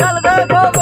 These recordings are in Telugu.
চল গে গো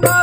Bye.